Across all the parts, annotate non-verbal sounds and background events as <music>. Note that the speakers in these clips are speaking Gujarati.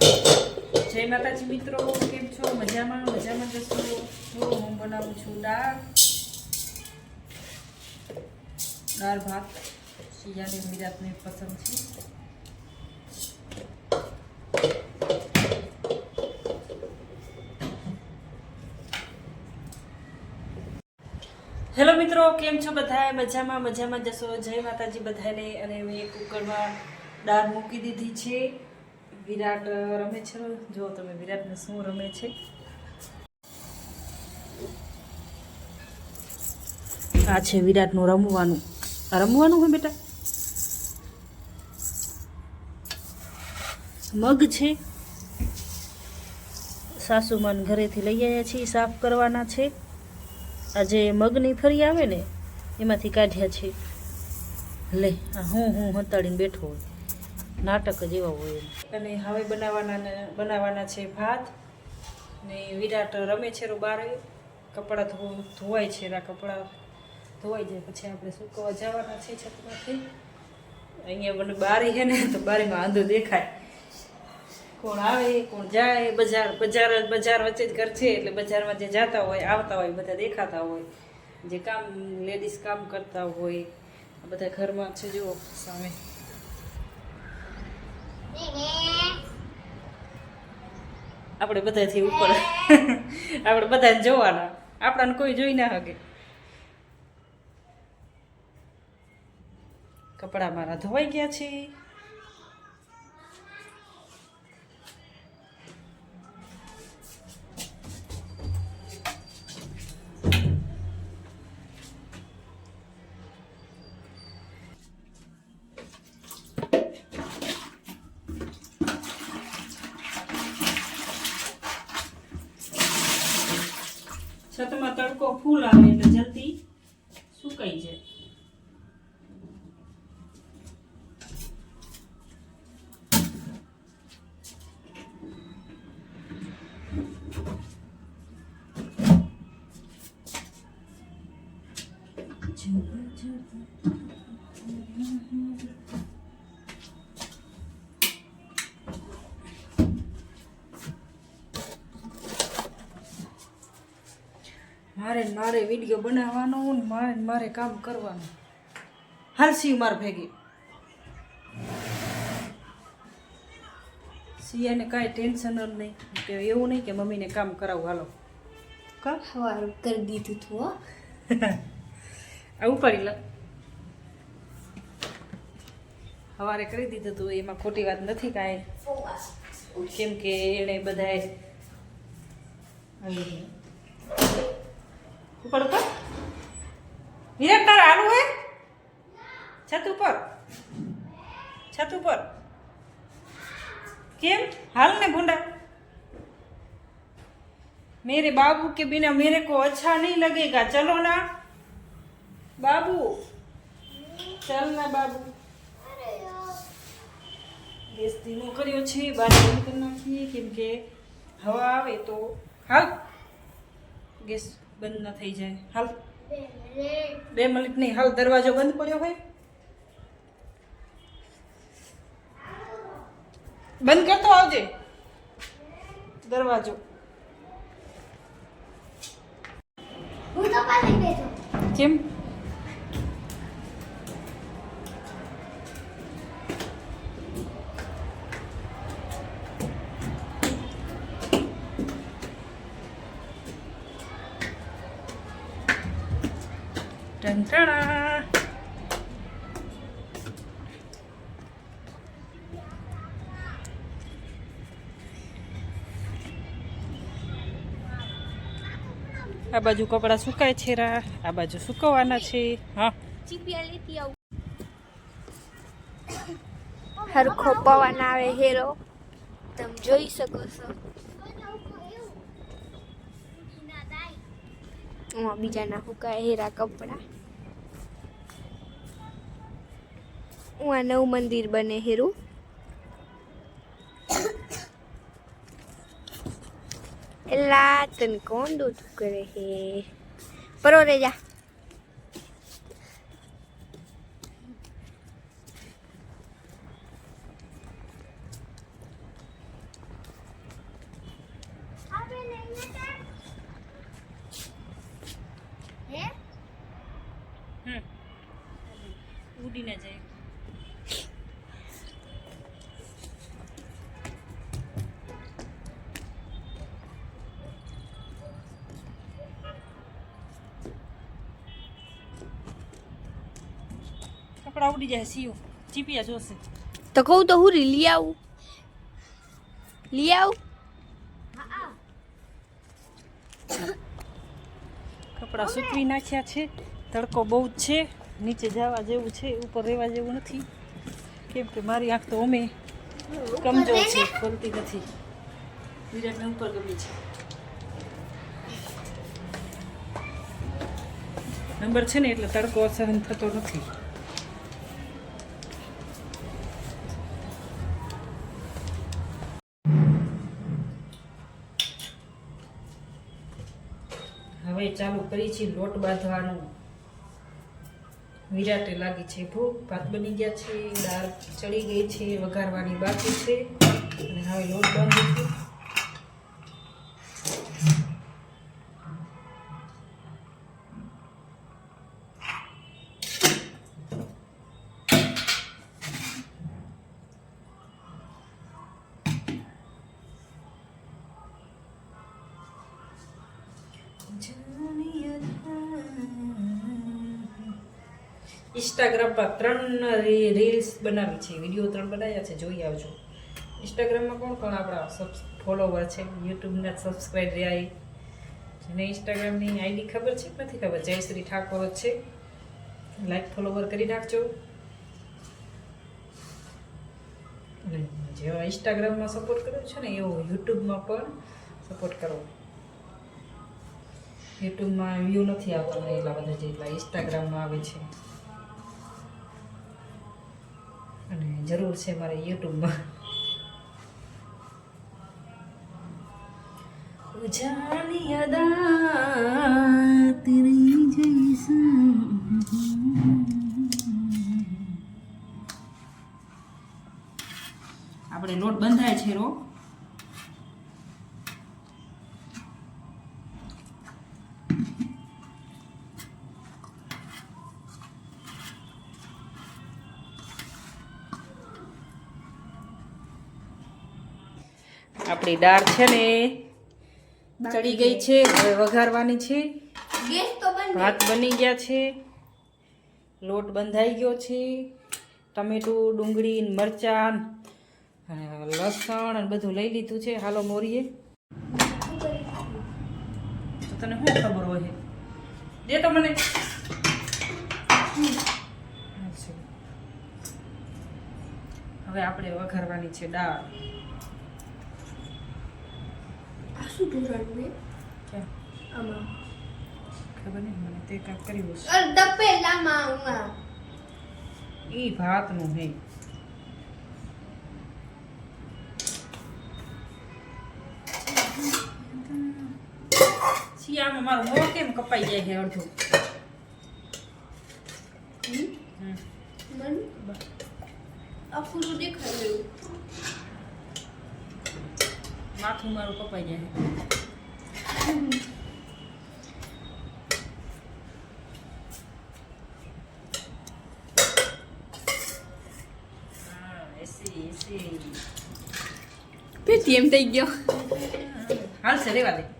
જય માતાજી મિત્રો, કેમ છો? મજામાં? મજામાં જશો જો, હું બનાવું છું દાળ. દાળ, ભાત શિયાની વિરાટને પસંદ છે. હેલો મિત્રો, કેમ છો બધા મજામાં મજામાં જશો જય માતાજી બધાને. અને મેં કુકરમાં દાળ મૂકી દીધી છે. વિરાટ રમે છે? જો તમે વિરાટને શું રમે છે? આ છે વિરાટનું રમવાનું. રમવાનું હોય બેટા? મગ છે. સાસુમાન ઘરેથી લઈ આવ્યા છીએ સાફ કરવાના છે. આ જે મગની ફરી આવે ને, એમાંથી કાઢ્યા છે. લે હું હું હતાડીને બેઠો હોય. નાટક જ એવા હોય અને હવે બનાવવાના બનાવવાના છે ભાત ને વિરાટ રમે છે બારે. કપડાં ધો, ધોવાય છે એના કપડાં. ધોવાઈ જાય પછી આપણે સૂકવા જવાના છે છતમાંથી. અહીંયા મને બારી છે ને, તો બારીમાં આંધો દેખાય. કોણ આવે, કોણ જાય, બજાર બજાર બજાર વચ્ચે જ ઘર છે એટલે બજારમાં જે જતા હોય, આવતા હોય, બધા દેખાતા હોય. જે કામ લેડીઝ કામ કરતા હોય બધા ઘરમાં છે જુઓ સામે. આપણે બધાથી ઉપર. આપણે બધાને જોવાના. આપણાને કોઈ જોઈ ના શકે. કપડાં મારા ધોવાઈ ગયા છે. તડકો ફૂલ આવે એટલે જલ્દી સુકાઈ જાય. Thank ને મારે વીડિયો બનાવવાનો ને મારે મારે કામ કરવાનું. હાલસી માર ભેગી. સિયાને કાંઈ ટેન્શન જ નહીં કે એવું નહીં કે મમ્મીને કામ કરાવું હાલો. કામ સવાર કરી દીધું તું હો. <laughs> આ ઉપાડી લે. સવારે કરી દીધું તું એમાં ખોટી વાત નથી કાંઈ. કેમ કે એણે બધાએ આવી. ઉપર ઉપર વિરાટ તારે હાલું હે છત ઉપર છત ઉપર કેમ હાલ ને ભૂંડા मेरे बाबू के बिना मेरे को अच्छा नहीं लगेगा चलो ना बाबू चल ना बाबू ગેસ ધીમો કર્યો છે બાર બંધ કરી નાખીએ કેમ કે હવા આવે તો હાલ ગેસ બંધ ન થઈ જાય. હાલ. બે મિનિટ. નહીં. હાલ દરવાજો બંધ કર્યો હોય. બંધ કરતો આવજે. દરવાજો. કેમ ટંટણા. આ બાજુ કપડાં સુકાય છે રા આ બાજુ સુકવવાના છે હા ચીપિયા લેતી આવું હરખો પવન આવે હેરો તમે જોઈ શકો છો હું બીજાના હુકાય હેરા કપડા હું આ નવું મંદિર બને હેરું. એલા તને કોણ દૂધ કરે હે? પરો રે જા. ઉડીને જાય. કપડાં ઉડી જાય સીઓ ચીપિયા જોશે. તો કહું તો હું લઈ આવું. લઈ આવું. કપડાં સૂકવી નાખ્યા છે તડકો બહુ જ છે નીચે જવા જેવું છે ઉપર રહેવા જેવું નથી. કેમ કે મારી આંખ તો અમે કમજોર છે ખોલતી નથી. વિરાટને ઉપર ગમી છે. નંબર છે ને એટલે તડકો સહન થતો નથી. હવે ચાલુ કરી છે, લોટ બાંધવાનું. વિરાટે લાગી છે ભૂખ, ભાત બની ગયા છે, દાળ ચડી ગઈ છે, વઘારવાની બાકી છે. અને હવે લોટ બાંધું છું પર ત્રણ રીલ્સ બનાવી છે વીડિયો ત્રણ બનાવ્યા છે, જોઈ આવજો. ઇન્સ્ટાગ્રામમાં કોણ કોણ આપણા સબ ફોલોવર છે? યુટ્યુબના સબસ્ક્રાઈબ રહ્યા જેને ઇન્સ્ટાગ્રામની આઈડી ખબર છે નથી ખબર? જયશ્રી ઠાકોર જ છે. લાઈક ફોલોવર કરી નાખજો. જેવા ઇન્સ્ટાગ્રામમાં સપોર્ટ કર્યો છે ને, એવો યુટ્યુબમાં પણ સપોર્ટ કરો. યુટ્યુબમાં વ્યૂ નથી આવવાના એટલા બધા જેટલા ઇન્સ્ટાગ્રામમાં આવે છે. અને જરૂર છે મારે યુટ્યુબમાં. જાની અદા તેરી આપણે લોટ બંધાય છે રો. આપણી દાળ છે ને ચડી ગઈ છે હવે વઘારવાની છે. ભાત બની ગયા છે લોટ બંધાઈ ગયો છે ટમેટું ડુંગળી મરચાં લસણ અને બધું લઈ લીધું છે. હાલો મોરીએ. તો તને શું ખબર હોય? દે તો મને. હવે આપણે વઘારવાની છે દાળ. શું ઢોરણ ને ક્યાં આમાં ખબર નહીં મને તે કાંઈક કર્યું છે અર્ધ પેલામાં આમાં એ ભાતનું હે શિયાળામાં મારું મોં કેમ કપાઈ જાય છે અડધું હમ. મન આ પૂરું દેખાય માથું મારું કપાઈ જાય Perdiem te yo. Al, se le vale.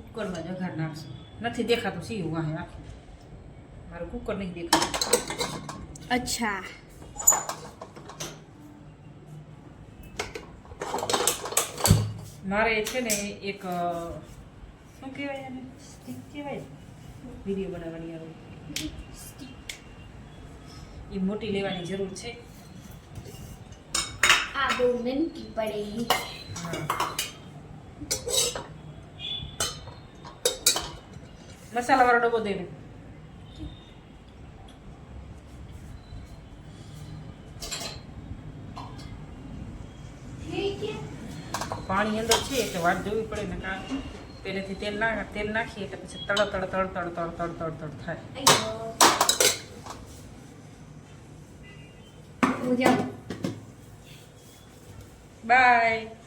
કુકરમાં જ વઘાર નાખશું. નથી દેખાતું સીવું વાહે આખું. મારું કુકર નહીં દેખાતું. અચ્છા. મારે છે ને એક શું કહેવાય એને? સ્ટીક કહેવાય? વીડિયો બનાવવાની આવે. એ મોટી લેવાની જરૂર છે. આ બહુ નનકી પડેલી હા. મસાલાવાળો ડબ્બો દઈને પાણી અંદર છે એટલે વાટ જોવી પડે ને કારણ પહેલેથી તેલ ના તેલ નાખીએ એટલે પછી તળ તળ તળ તળ તળ તળ તળ તળ થાય. બાય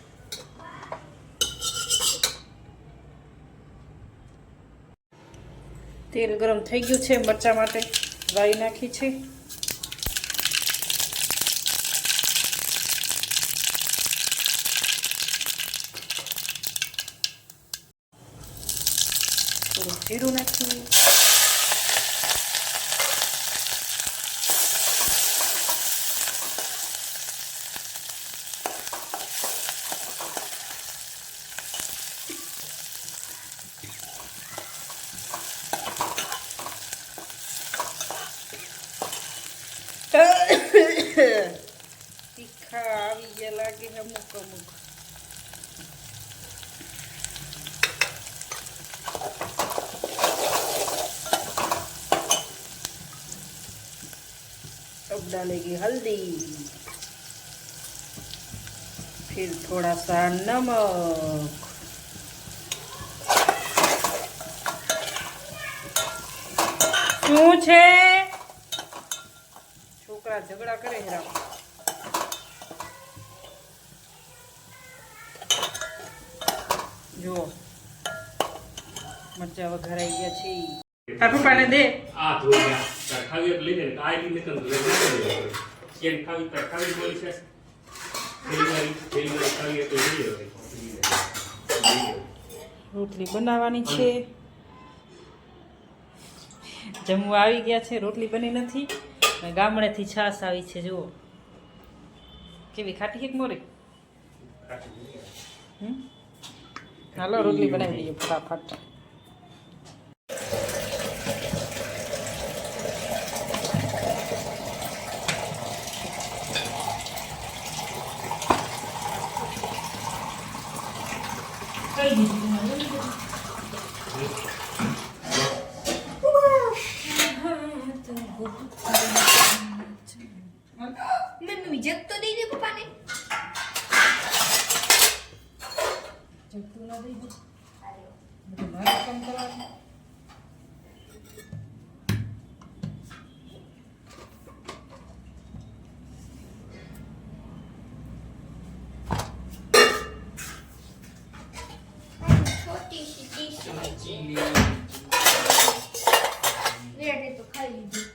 તેલ ગરમ થઈ ગયું છે મરચા માટે રાઈ નાખી છે. થોડું જીરું નાખ્યું લાગે અમુક અમુક अब डालेगी हल्दी फिर थोड़ा सा नमक શું છે છોકરા ઝઘડા કરે છે રામ જુઓ. મરચા વઘારાઈ ગયા છે આ પપ્પાને દે. આ ધોઈ ગયા તાર ખાવી એટલે લઈને કાઈ નીકળ તો લઈને કેમ ખાવી? તાર ખાવી બોલી છે. રોટલી બનાવવાની છે. જમવા આવી ગયા છે રોટલી બની નથી. ગામડેથી છાશ આવી છે જુઓ. કેવી ખાટી કે મોરી. હમ? હાલો રોટલી બનાવી દઈએ ફટાફટ કઈ દીધું મમ્મી જગ તો દઈ દે પપ્પાને જગતું ના દઈ દે બધું મારે કામ કરવાનું છોટી સી ડીશ રેડે તો ખાઈ લીધું.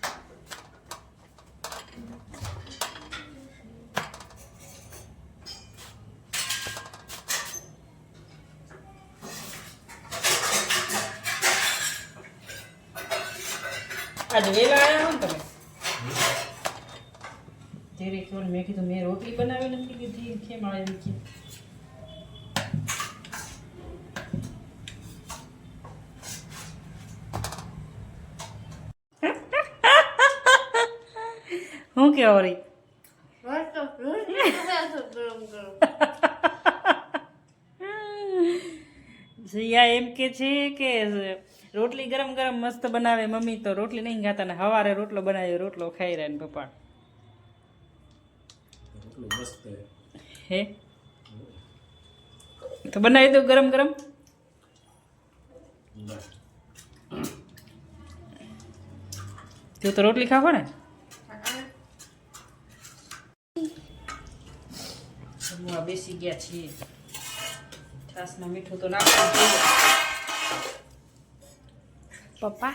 આજે વેલા આવ્યા હો ને તમે. થોડી મેં કીધું મેં રોટલી બનાવી નથી કીધી કેમ આવી કે હું કે ગરમ સિયા એમ કે છે કે રોટલી ગરમ ગરમ મસ્ત બનાવે મમ્મી તો રોટલી નહીં ખાતા ને હવારે રોટલો બનાવ્યો રોટલો ખાઈ રહ્યા ને પપ્પા. હે. હે? તો બનાવી દો ગરમ ગરમ? તું તો રોટલી ખાવો ને? જમવા બેસી ગયા છીએ. છાસમાં મીઠું તો નાખવું જોઈએ. પપ્પા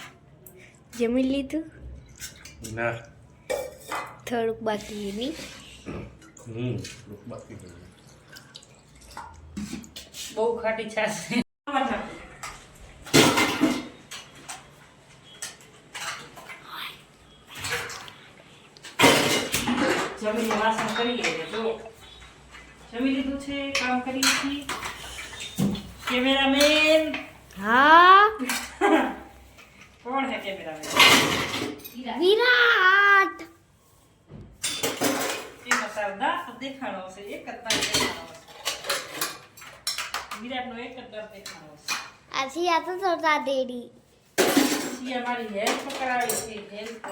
જમી લીધું? ના. થોડુંક બાકી એની હમ બાકી બહુ ખાટી છાસ છે. જમીને વાસણ કરીએ એટલે જો જમી લીધું છે કામ કરીએ છીએ કેમેરામેન હા? <laughs> કોણ હે કેમેરામેન વિરાટ. એ તારો તો દેખાણો હશે એક જ દાંત દેખાણો હશે. વિરાટનો એક જ દાંત દેખાણો હશે. આજે આ તો સોતા દેડી સિયા મારી હેલ્પ કરાવી છે હેલ્પ.